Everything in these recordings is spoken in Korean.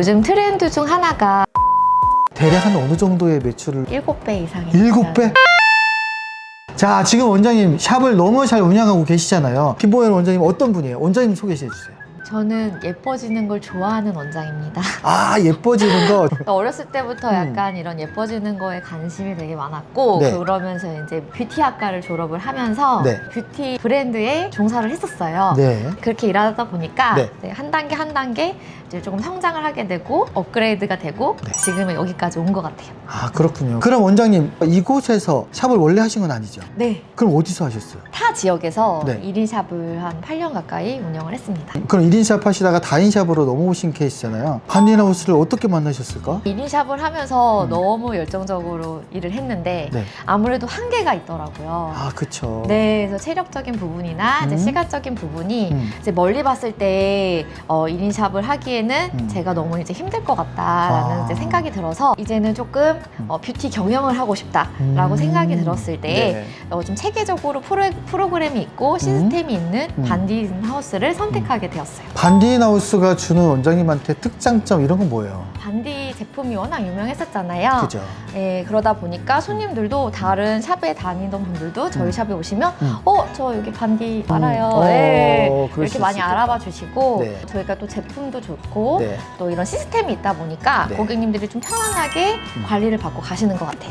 요즘 트렌드 중 하나가 대략 한 어느 정도의 매출을 7배 이상이 일곱 배? 자, 지금 원장님 샵을 너무 잘 운영하고 계시잖아요. 김보현 원장님 어떤 분이에요? 원장님 소개해 주세요. 저는 예뻐지는 걸 좋아하는 원장입니다. 아, 예뻐지는 거. 어렸을 때부터 음. 약간 이런 예뻐지는 거에 관심이 되게 많았고 네. 그러면서 이제 뷰티 학과를 졸업을 하면서 네. 뷰티 브랜드에 종사를 했었어요. 네. 그렇게 일하다 보니까 네. 이제 한 단계 한 단계 이제 조금 성장을 하게 되고 업그레이드가 되고 네. 지금은 여기까지 온 것 같아요. 아, 그렇군요. 그럼 원장님, 이곳에서 샵을 원래 하신 건 아니죠? 네. 그럼 어디서 하셨어요? 타 지역에서 네. 일 1인 샵을 한 8년 가까이 운영을 했습니다. 그럼 1인 샵 하시다가 다인 샵으로 넘어오신 케이스잖아요. 반디나우스를 어떻게 만나셨을까? 1인 샵을 하면서 음. 너무 열정적으로 일을 했는데 네. 아무래도 한계가 있더라고요. 아, 그쵸. 네, 그래서 체력적인 부분이나 이제 음. 시간적인 부분이 음. 이제 멀리 봤을 때 어, 1인 샵을 하기에는 음. 제가 너무 이제 힘들 것 같다라는 아. 이제 생각이 들어서 이제는 조금 음. 어, 뷰티 경영을 하고 싶다라고 음. 생각이 들었을 때 네. 어, 좀 체계적으로 프로, 그램이 있고 시스템이 있는 음. 반디 하우스를 선택하게 되었어요. 반디나우스가 주는 원장님한테 특장점 이런 건 뭐예요? 반디 제품이 워낙 유명했었잖아요. 그죠? 예, 그러다 보니까 손님들도 다른 샵에 다니던 분들도 저희 음. 샵에 오시면 음. 어, 저 여기 반디 알아요. 어, 예. 그럴 이렇게 수 많이. 알아봐 주시고 네. 저희가 또 제품도 좋고 네. 또 이런 시스템이 있다 보니까 네. 고객님들이 좀 편안하게 음. 관리를 받고 가시는 것 같아요.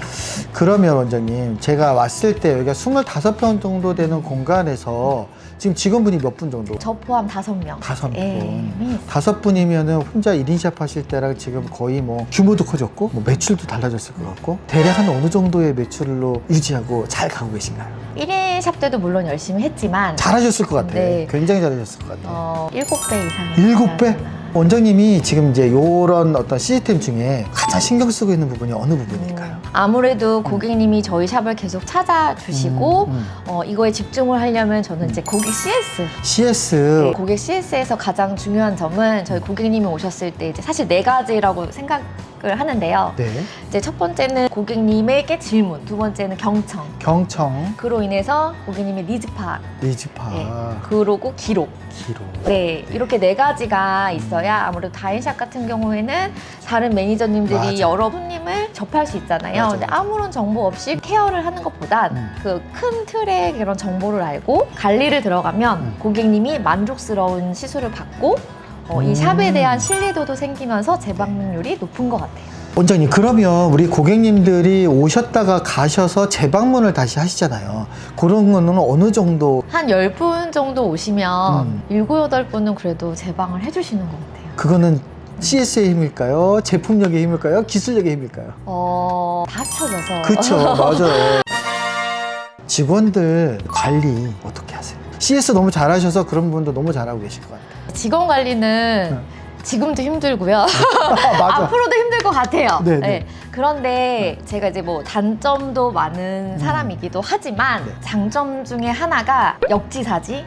그러면 원장님 제가 왔을 때 여기가 25평 정도 되는 공간에서 지금 직원분이 몇 분 정도? 저 포함 다섯 명. 다섯 예, 분. 네. 다섯 분이면은 혼자 1인샵 하실 때랑 지금 거의 뭐 규모도 커졌고 뭐 매출도 달라졌을 것 같고 대략 한 어느 정도의 매출로 유지하고 잘 가고 계신가요? 1인 샵 때도 물론 열심히 했지만 잘하셨을 것 같아 요. 네. 굉장히 잘하셨을 것 같아 요. 어, 7배 이상. 일곱 배? 원장님이 지금 이제 요런 어떤 시스템 중에 가장 신경 쓰고 있는 부분이 어느 부분일까요? 아무래도 고객님이 저희 샵을 계속 찾아주시고 음, 음. 어, 이거에 집중을 하려면 저는 이제 고객 CS CS 고객 CS에서 가장 중요한 점은 저희 고객님이 오셨을 때 이제 사실 네 가지라고 생각 을 하는데요. 네 이제 첫 번째는 고객님에게 질문, 두 번째는 경청. 경청 그로 인해서 고객님의 니즈 파악, 리즈파 네. 그러고 기록. 기로 네, 이렇게 네 가지가 있어야 아무래도 다인샵 같은 경우에는 다른 매니저님들이 맞아. 여러 손님을 접할 수 있잖아요. 맞아, 근데 맞아. 아무런 정보 없이 케어를 하는 것보단 음. 그 큰 틀의 그런 정보를 알고 관리를 들어가면 음. 고객님이 만족스러운 시술을 받고 어, 이 음. 샵에 대한 신뢰도도 생기면서 재방문율이 높은 것 같아요. 원장님 그러면 우리 고객님들이 오셨다가 가셔서 재방문을 다시 하시잖아요 그런 거는 어느 정도 한 10분 정도 오시면 음. 일곱 여덟 분은 그래도 재방을 해주시는 것 같아요. 그거는 CS의 힘일까요? 제품력의 힘일까요? 기술력의 힘일까요? 어, 다 합쳐져서. 그쵸 맞아요 직원들 관리 어떻게 하세요? CS 너무 잘하셔서 그런 부분도 너무 잘하고 계실 것 같아요 직원 관리는 지금도 힘들고요. 맞아 앞으로도 힘들 것 같아요. 네, 네. 그런데 제가 이제 뭐 단점도 많은 사람이기도 하지만 네. 장점 중에 하나가 역지사지.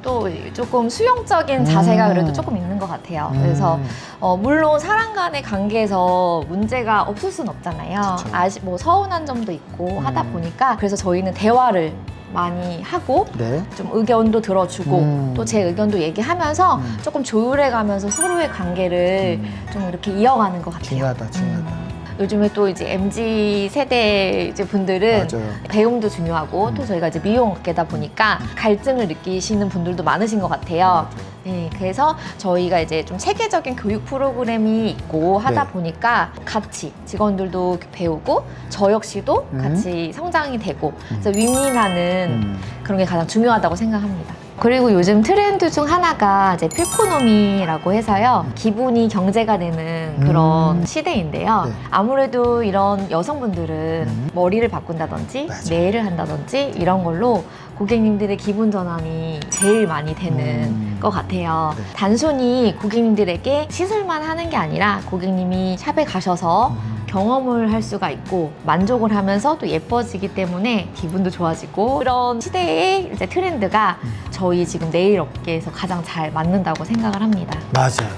또 조금 수용적인 자세가 음. 그래도 조금 있는 것 같아요. 음. 그래서 어, 물론 사람 간의 관계에서 문제가 없을 순 없잖아요. 그쵸. 아시 뭐 서운한 점도 있고 음. 하다 보니까 그래서 저희는 대화를 많이 하고 네 좀 의견도 들어주고 음. 또 제 의견도 얘기하면서 음. 조금 조율해가면서 서로의 관계를 음. 좀 이렇게 이어가는 것 같아요. 중요하다 중요하다 음. 요즘에 또 이제 mz 세대 이제 분들은 맞아요 배움도 중요하고 음. 또 저희가 이제 미용업계다 보니까 갈증을 느끼시는 분들도 많으신 것 같아요. 네, 그래서 저희가 이제 좀 체계적인 교육 프로그램이 있고 하다 네. 보니까 같이 직원들도 배우고 저 역시도 음. 같이 성장이 되고 음. 그래서 윈윈하는 음. 그런 게 가장 중요하다고 생각합니다. 그리고 요즘 트렌드 중 하나가 이제 필코노미라고 해서요. 기분이 경제가 되는 그런 음. 시대인데요. 네. 아무래도 이런 여성분들은 음. 머리를 바꾼다든지 맞아요. 네일을 한다든지 이런 걸로 고객님들의 기분 전환이 제일 많이 되는 음. 것 같아요. 네. 단순히 고객님들에게 시술만 하는 게 아니라 고객님이 샵에 가셔서 음. 경험을 할 수가 있고 만족을 하면서 또 예뻐지기 때문에 기분도 좋아지고 그런 시대의 이제 트렌드가 음. 저희 지금 네일 업계에서 가장 잘 맞는다고 생각을 합니다. 맞아요.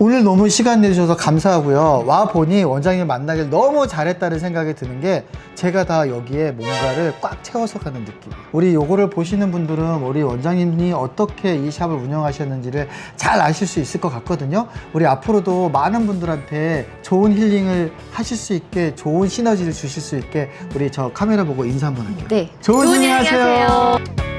오늘 너무 시간 내주셔서 감사하고요. 와 보니 원장님 만나길 너무 잘했다는 생각이 드는 게 제가 다 여기에 뭔가를 꽉 채워서 가는 느낌. 우리 요거를 보시는 분들은 우리 원장님이 어떻게 이 샵을 운영하셨는지를 잘 아실 수 있을 것 같거든요. 우리 앞으로도 많은 분들한테 좋은 힐링을 하실 수 있게 좋은 시너지를 주실 수 있게 우리 저 카메라 보고 인사 한번 할게요. 네. 좋은 힐링 하세요. 하세요.